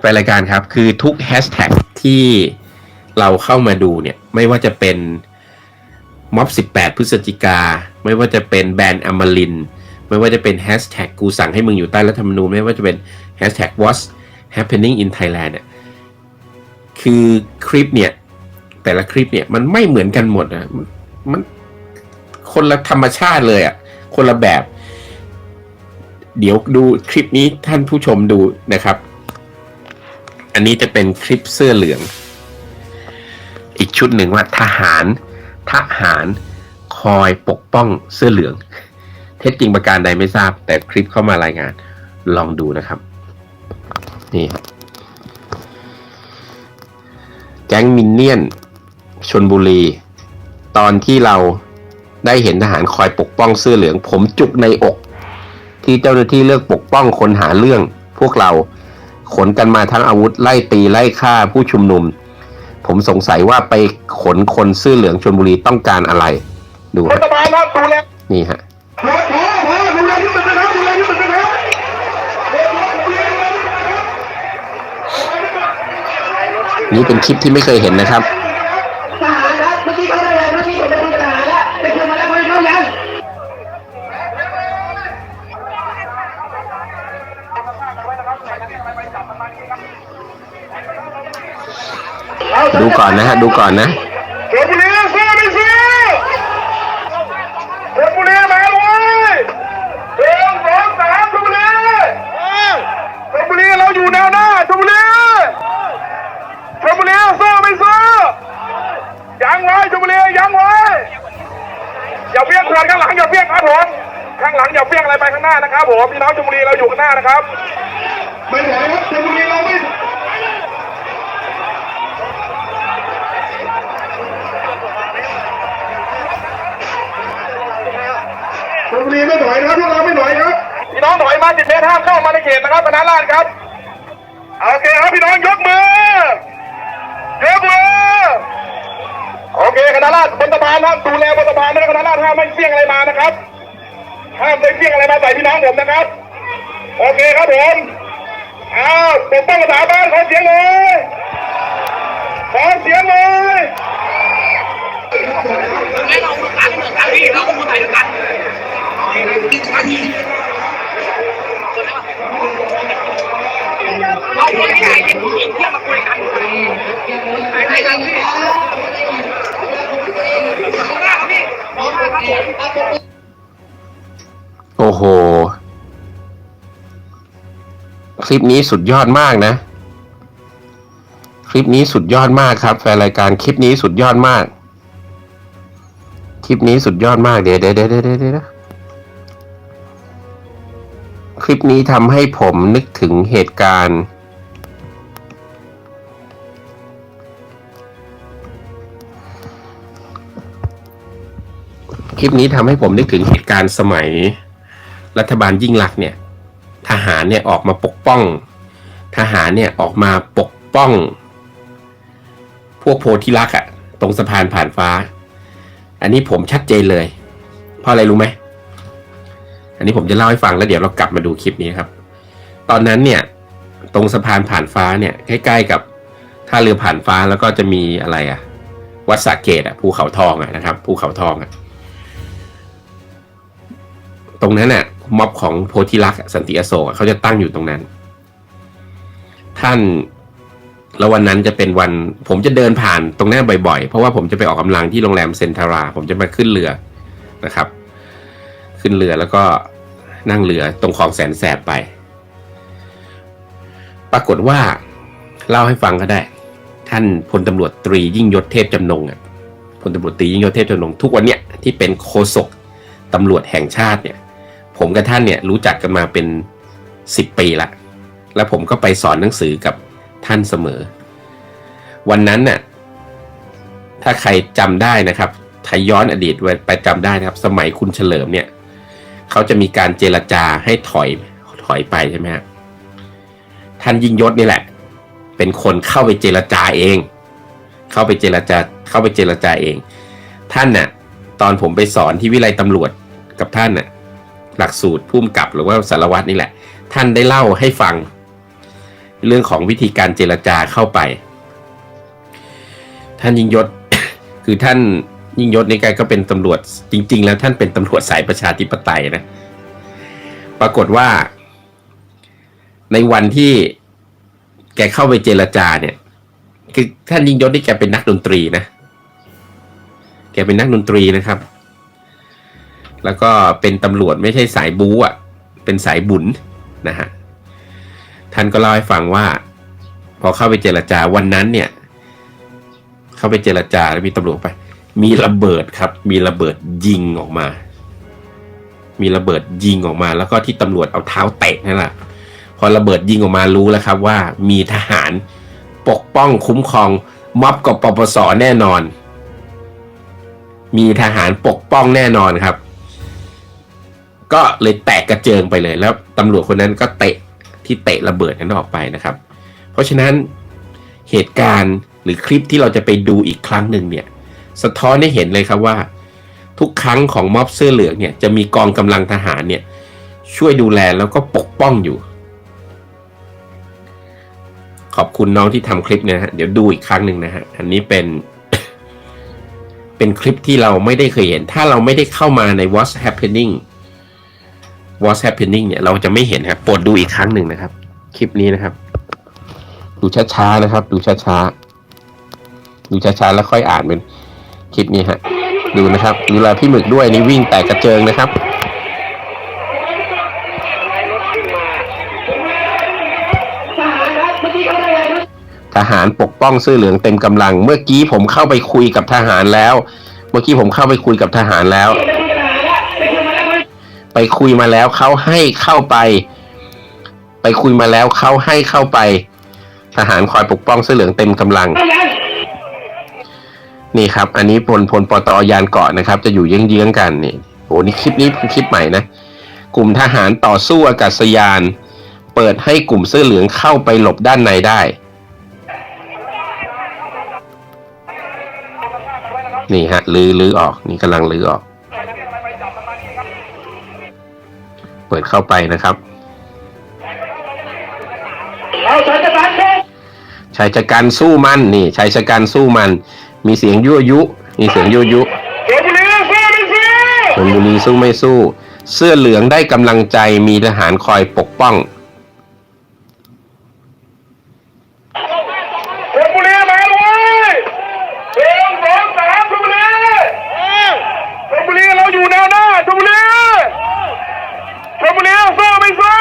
ไปรายการครับ คือทุกแฮชแท็กที่เราเข้ามาดูเนี่ย ไม่ว่าจะเป็นม็อบ18 พฤศจิกา ไม่ว่าจะเป็นแบรนด์อมริน ไม่ว่าจะเป็นแฮชแท็กกูสั่งให้มึงอยู่ใต้รัฐธรรมนูญ ไม่ว่าจะเป็นแฮชแท็ก what's happening in Thailand เนี่ย คือคลิปเนี่ย แต่ละคลิปเนี่ย มันไม่เหมือนกันหมดนะมันมันคนละธรรมชาติเลยอะ่ะ คนละแบบ เดี๋ยวดูคลิปนี้ท่านผู้ชมดูนะครับ อันนี้จะเป็นคลิปเสื้อเหลือง อีกชุดหนึ่งว่าทหาร ทหารคอยปกป้องเสื้อเหลือง เท็จจริงประการใดไม่ทราบ แต่คลิปเข้ามารายงาน ลองดูนะครับ นี่ครับแก๊งมินเนี่ยนชนบุรี ตอนที่เราได้เห็นทหารคอยปกป้องเสื้อเหลือง ผมจุกในอก ที่เจ้าหน้าที่เลือกปกป้องคนหาเรื่องพวกเรา ขนกันมาทั้งอาวุธไล่ตีไล่ฆ่าผู้ชุมนุม ผมสงสัยว่าไปขนคนเสื้อเหลืองชนบุรีต้องการอะไร ดูรัฮะฐบาลครับดูแลนี่ฮะพอพอพอดูแลที่สุดนะครับดูแลที่สุดนะครับนี่เป็นคลิปที่ไม่เคยเห็นนะครับ ดูก่อนนะฮะ ดูก่อนนะชลบุรีสู้ไม่สู้ชลบุรีมาเลยหนึ่งสองสามชลบุรีชลบุรีเราอยู่แนวหน้าชลบุรีชลบุรีสู้ไม่สู้ยังไว้ชลบุรียังไว้อย่าเพี้ยงเพื่อนข้างหลังอย่าเพี้ยงครับผมข้างหลังอย่าเพี้ยงอะไรไปข้างหน้านะครับผมพี่น้องชลบุรีเราอยู่ข้างหน้านะครับไม่ไหวครับชลบุรี ราไม่ชลบุรีไม่ถอยนะครับพวกเราไม่ถอยครับพี่น้องถอยมาสิบเมตรห้ามเข้ามาในเขตนะครับคณะราษฎรครับโอเคครับพี่น้องยกมือยกมือโอเคคณะราษฎรบนสะพานครับดูแลบนสะพานด้วยคณะราษฎรห้ามไม่เสี่ยงอะไรมานะครับห้ามไปเสี่ยงอะไรมาใส่พี่น้องผมนะครับ โอเคครับผมอ้าวปกป้องสถาบันขอเสียงเลยขอเสียงเลยเอาคนที่ไหนเป็น ผู้หญิงเที่ยมาคุยกันใครกันพี่ขอบคุณมากครับพี่ขอบคุณครับผม โอ้โห คลิปนี้สุดยอดมากนะ คลิปนี้สุดยอดมากครับ แฟนรายการคลิปนี้สุดยอดมาก คลิปนี้สุดยอดมากเดี๋ยวเดี๋ยวเดี๋ยวเดี๋ยวเดี๋ยว ลิปนี้ทำให้ผมนึกถึงเหตุการณ์ คลิปนี้ทำให้ผมนึกถึงเหตุการณ์สมัย รัฐบาลยิ่งลักษณ์เนี่ย ทหารเนี่ยออกมาปกป้อง ทหารเนี่ยออกมาปกป้อง พวกโพธิลักษ์อะตรงสะพานผ่านฟ้า อันนี้ผมชัดเจนเลย เพราะอะไรรู้ไหม อันนี้ผมจะเล่าให้ฟังแล้วเดี๋ยวเรากลับมาดูคลิปนี้ครับ ตอนนั้นเนี่ยตรงสะพานผ่านฟ้าเนี่ยใกล้ๆกับท่าเรือผ่านฟ้าแล้วก็จะมีอะไรอะวัดสระเกตอะภูเขาทองอะนะครับภูเขาทองอะตรงนั้นน่ะม็อบของโพธิลักษ์สันติอโศกเขาจะตั้งอยู่ตรงนั้น ท่านแล้ววันนั้นจะเป็นวัน ผมจะเดินผ่านตรงนั้นบ่อยๆ เพราะว่าผมจะไปออกกำลังที่โรงแรมเซนทารา ผมจะมาขึ้นเรือนะครับ ขึ้นเรือแล้วก็นั่งเรือตรงคลองแสนแสบไป ปรากฏว่าเล่าให้ฟังก็ได้ ท่านพลตำรวจตรียิ่งยศเทพจำนงอะพลตำรวจตรียิ่งยศเทพจำนงทุกวันเนี้ยที่เป็นโฆษกตำรวจแห่งชาติเนี่ย ผมกับท่านเนี่ยรู้จักกันมาเป็นสิบปีละแล้วผมก็ไปสอนหนังสือกับท่านเสมอ วันนั้นน่ะถ้าใครจำได้นะครับไทยย้อนอดีตไว้ไปจำได้นะครับ สมัยคุณเฉลิมเนี่ย เขาจะมีการเจรจาให้ถอยถอยไปใช่ไหมฮะท่านยิ่งยศนี่แหละ เป็นคนเข้าไปเจรจาเอง เข้าไปเจรจาเข้าไปเจรจาเอง ท่านน่ะ ตอนผมไปสอนที่วิไลตำรวจกับท่านน่ะ หลักสูตรพุ่มกับหรือว่าสารวัตรนี่แหละ ท่านได้เล่าให้ฟัง เรื่องของวิธีการเจรจาเข้าไป ท่านยิ่งยศคือท่าน ยิ่งยศนี่แกก็เป็นตำรวจจริง ๆ แล้วท่านเป็นตำรวจสายประชาธิปไตยนะ ปรากฏว่า ในวันที่แกเข้าไปเจรจาเนี่ย คือท่านยิ่งยศนี่แกเป็นนักดนตรีนะ แกเป็นนักดนตรีนะครับ แล้วก็เป็นตำรวจไม่ใช่สายบู๊อะ เป็นสายบุญนะฮะ ท่านก็เล่าให้ฟังว่า พอเข้าไปเจรจาวันนั้นเนี่ย เข้าไปเจรจาแล้วมีตำรวจไป มีระเบิดครับ มีระเบิดยิงออกมา มีระเบิดยิงออกมา แล้วก็ที่ตำรวจเอาเท้าเตะนั่นแหละพอระเบิดยิงออกมารู้แล้วครับว่ามีทหารปกป้องคุ้มครองม็อบกับปปสแน่นอน มีทหารปกป้องแน่นอนครับ ก็เลยแตกกระเจิงไปเลย แล้วตำรวจคนนั้นก็เตะที่เตะระเบิดนั้นออกไปนะครับ เพราะฉะนั้นเหตุการณ์หรือคลิปที่เราจะไปดูอีกครั้งหนึ่งเนี่ย สะท้อนให้เห็นเลยครับว่า ทุกครั้งของม็อบเสื้อเหลืองเนี่ยจะมีกองกำลังทหารเนี่ยช่วยดูแลแล้วก็ปกป้องอยู่ ขอบคุณน้องที่ทำคลิปเนี่ยนะฮะเดี๋ยวดูอีกครั้งหนึ่งนะฮะอันนี้เป็น เป็นคลิปที่เราไม่ได้เคยเห็น ถ้าเราไม่ได้เข้ามาใน What's Happening What's Happening เนี่ยเราจะไม่เห็นครับโปรดดูอีกครั้งหนึ่งนะครับ คลิปนี้นะครับ ดูช้าๆนะครับ ดูช้าๆดูช้าๆแล้วค่อยอ่านเป็น คลิปนี้ฮะ ดูนะครับดูแลพี่หมึกด้วยนี่วิ่งแตกกระเจิงนะครับทหารครับเมื่อกี้เขาได้เลยทหารปกป้องเสื้อเหลืองเต็มกำลัง เมื่อกี้ผมเข้าไปคุยกับทหารแล้ว เมื่อกี้ผมเข้าไปคุยกับทหารแล้ว ไปคุยมาแล้วเขาให้เข้าไป ไปคุยมาแล้วเขาให้เข้าไป ทหารคอยปกป้องเสื้อเหลืองเต็มกำลัง นี่ครับ อันนี้พลพลปตอยานเกาะนะครับ จะอยู่เยื้องๆกันนี่โอ้นี่คลิปนี้เป็นคลิปใหม่นะ กลุ่มทหารต่อสู้อากาศยาน เปิดให้กลุ่มเสื้อเหลืองเข้าไปหลบด้านในได้ นี่ฮะลือลือออก นี่กำลังลือออก เปิดเข้าไปนะครับเราสารจะสารเช็คชายชะกันสู้มันนี่ชายชะกันสู้มัน มีเสียงยั่วยุ มีเสียงยั่วยุเดี๋ยวบุรีสู้ไม่สู้ชนบุรีสู้ไม่สู้ เสื้อเหลืองได้กำลังใจมีทหารคอยปกป้องชลบุรีมาเลยหนึ่งสองสามชลบุรีชลบุรีเราอยู่แนวหน้าชลบุรีชลบุรีสู้ไม่สู้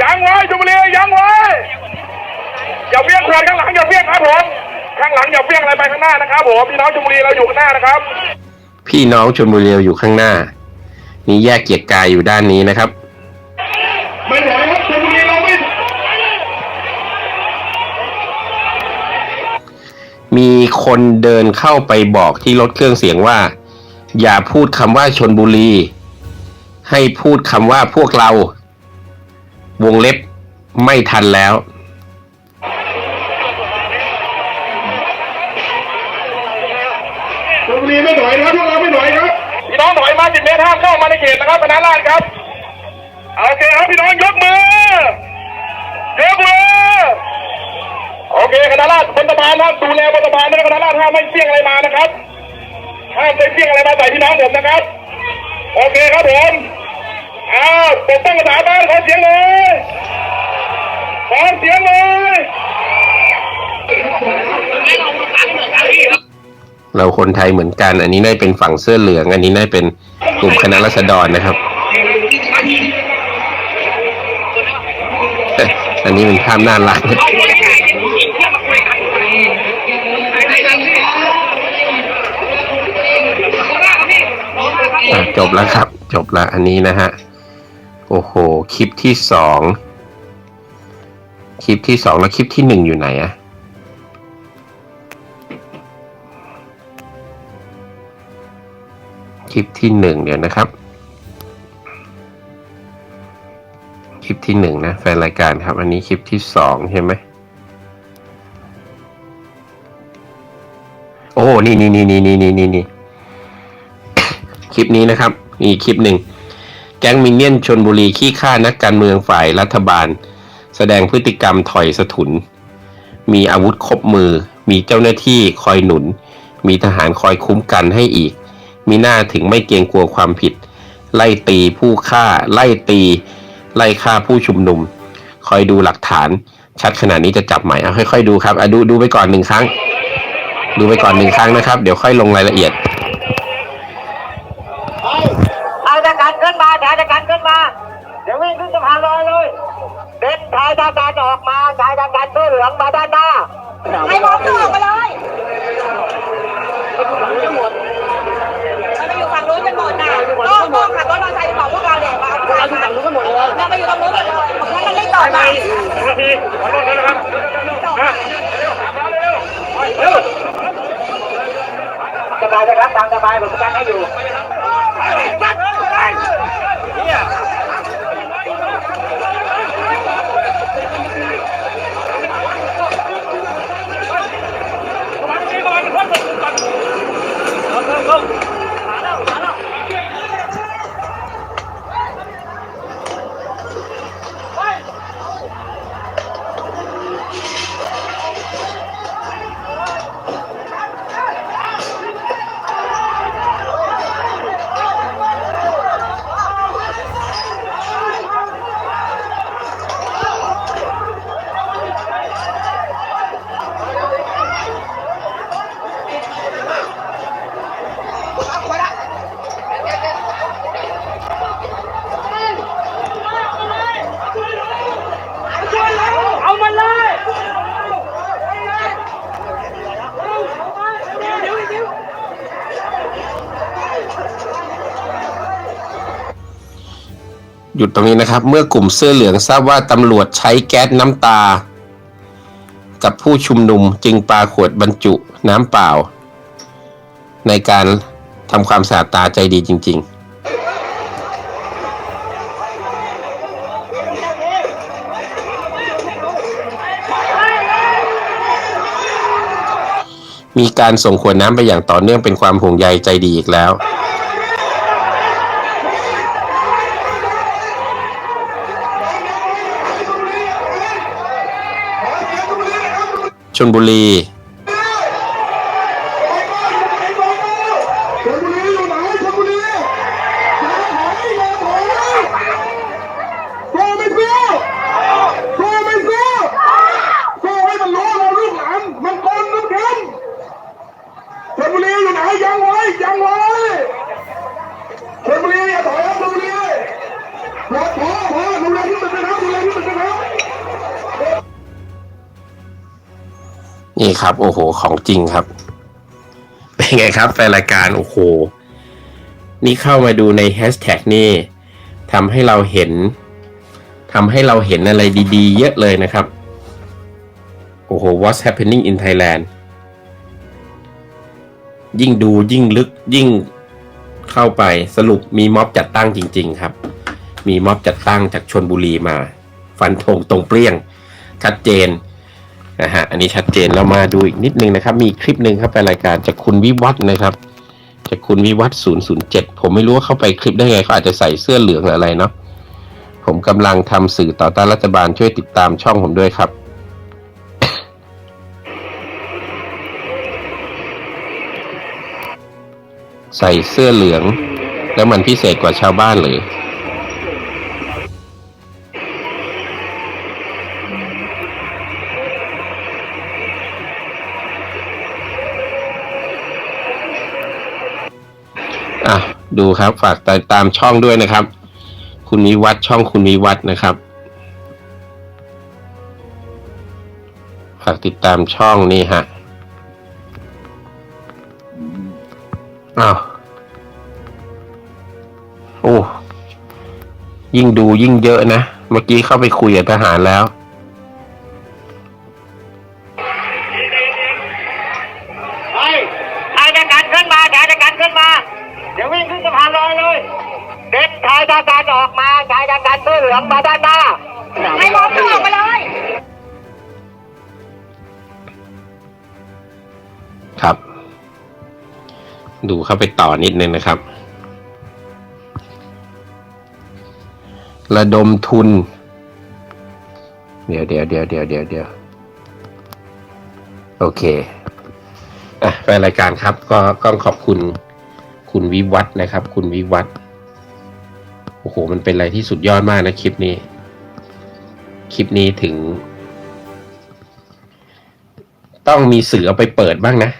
ยังไว้ชลบุรียังไว้อย่าเบี้ยงขวดข้างหลังอย่าเบี้ยงครับผม ข้างหลังอย่าเบี้ยงอะไรไปข้างหน้านะครับผมพี่น้องชลบุรีเราอยู่ข้างหน้านะครับ พี่น้องชนบุรีเราอยู่ข้างหน้า นี่แยกเกียรติกายอยู่ด้านนี้นะครับ ไม่ถอยครับชลบุรีเราไม่มีคนเดินเข้าไปบอกที่รถเครื่องเสียงว่า อย่าพูดคำว่าชนบุรี ให้พูดคำว่าพวกเรา วงเล็บไม่ทันแล้ว ไม่ถอยนะครับพวกเราไม่ถอยครับพี่น้องถอยมาสิบเมตรห้ามเข้ามาในเขตนะครับคณะราษฎรครับโอเคครับพี่น้องยกมือยกมือโอเคคณะราษฎรบนสะพานครับดูแลบนสะพานด้วยนะคณะราษฎรห้ามไม่เสี่ยงอะไรมานะครับห้ามไปเสี่ยงอะไรมาใส่พี่น้องผมนะครับ โอเคครับผมอ้าวปกป้องสถาบันขอเสียงเลยขอเสียงเลย เราคนไทยเหมือนกัน อันนี้ได้เป็นฝั่งเสื้อเหลือง อันนี้ได้เป็นกลุ่มคณะรัษฎรนะครับ อันนี้เป็นภาพน่ารักเอาคนขายเป็นผู้หญิงที่มาคุยกันไอ้กันพี่อะจบแล้วครับ จบแล้วอันนี้นะฮะ โอ้โห คลิปที่สอง คลิปที่สองแล้วคลิปที่หนึ่งอยู่ไหนอะ คลิปที่หนึ่งเดี๋ยวนะครับ คลิปที่หนึ่งนะแฟนรายการครับ อันนี้คลิปที่สองใช่ไหมโอ้นี่นี่นี่นี่นี่นี่นี่นี่คลิปนี้นะครับมีคลิปหนึ่งแก๊งมินเนี่ยนชนบุรีขี้ฆ่านักการเมืองฝ่ายรัฐบาล แสดงพฤติกรรมถอยสถุน มีอาวุธครบมือ มีเจ้าหน้าที่คอยหนุน มีทหารคอยคุ้มกันให้อีก มีหน้าถึงไม่เกรงกลัวความผิด ไล่ตีผู้ฆ่า ไล่ตี ไล่ฆ่าผู้ชุมนุม คอยดูหลักฐาน ชัดขนาดนี้จะจับไหมเอาค่อยๆดูครับอะดูดูไปก่อนหนึ่งครั้ง ดูไปก่อนหนึ่งครั้งนะครับ เดี๋ยวค่อยลงรายละเอียดชายจัดการขึ้นมาชายจัดการขึ้นมาเดี๋ยววิ่งขึ้นสะพานลอยเลยเด็กชายจัดการออกมาชายจัดการเสื้อเหลืองมาด้านหน้าให้มอบตัวออกมาเลยมันไปอยู่ฝั่งนู้นกันหมดนะก็ก็ขับรถมอเตอร์ไซค์ของพวกเราเนี่ยมาเอาผู้ชายมาเราไปอยู่ตรงนู้นหมดเลย งั้นมันไม่ต่อไปสบายนะครับตามสบายผมกันให้อยู่ หยุดตรงนี้นะครับ เมื่อกลุ่มเสื้อเหลืองทราบว่าตำรวจใช้แก๊สน้ำตา กับผู้ชุมนุมจึงปาขวดบรรจุน้ำเปล่า ในการทำความสะอาดตาใจดีจริง ๆมีการส่งขวดน้ำไปอย่างต่อเนื่องเป็นความห่วงใยใจดีอีกแล้ว ชนบุรี นี่ครับ โอ้โห ของจริงครับ เป็นไงครับแฟนรายการโอ้โห นี่เข้ามาดูในแฮชแท็กนี่ทำให้เราเห็นทำให้เราเห็นอะไรดีๆ เยอะเลยนะครับ โอ้โห what's happening in Thailand ยิ่งดูยิ่งลึกยิ่งเข้าไปสรุปมีม็อบจัดตั้งจริง ๆ ครับ มีม็อบจัดตั้งจากชนบุรีมา ฟันธงตรงเปรี้ยง ชัดเจน นะฮะอันนี้ชัดเจนเรามาดูอีกนิดนึงนะครับ มีคลิปหนึ่งครับเป็นรายการจากคุณวิวัฒน์นะครับจากคุณวิวัฒน์007ผมไม่รู้ว่าเข้าไปคลิปได้ไงเขาอาจจะใส่เสื้อเหลืองหรืออะไรเนาะผมกำลังทำสื่อต่อต้านรัฐบาลช่วยติดตามช่องผมด้วยครับใส่เสื้อเหลือง แล้วมันพิเศษกว่าชาวบ้านเลย ดูครับ ฝากติดตามช่องด้วยนะครับ คุณวิวัฒช่องคุณวิวัฒนะครับ ฝากติดตามช่องนี่ฮะอ้าวโอ้ยิ่งดูยิ่งเยอะนะ เมื่อกี้เข้าไปคุยกับทหารแล้ว เข้าไปต่อนิดนึงนะครับ ระดมทุน เดี๋ยวเดี๋ยวเดี๋ยวเดี๋ยวเดี๋ยวเดี๋ยวโอเคอะแฟนรายการครับ ก็ต้องขอบคุณคุณวิวัฒนะครับ คุณวิวัฒโอ้โห มันเป็นอะไรที่สุดยอดมากนะคลิปนี้ คลิปนี้ถึง ต้องมีสื่อเอาไปเปิดบ้างนะ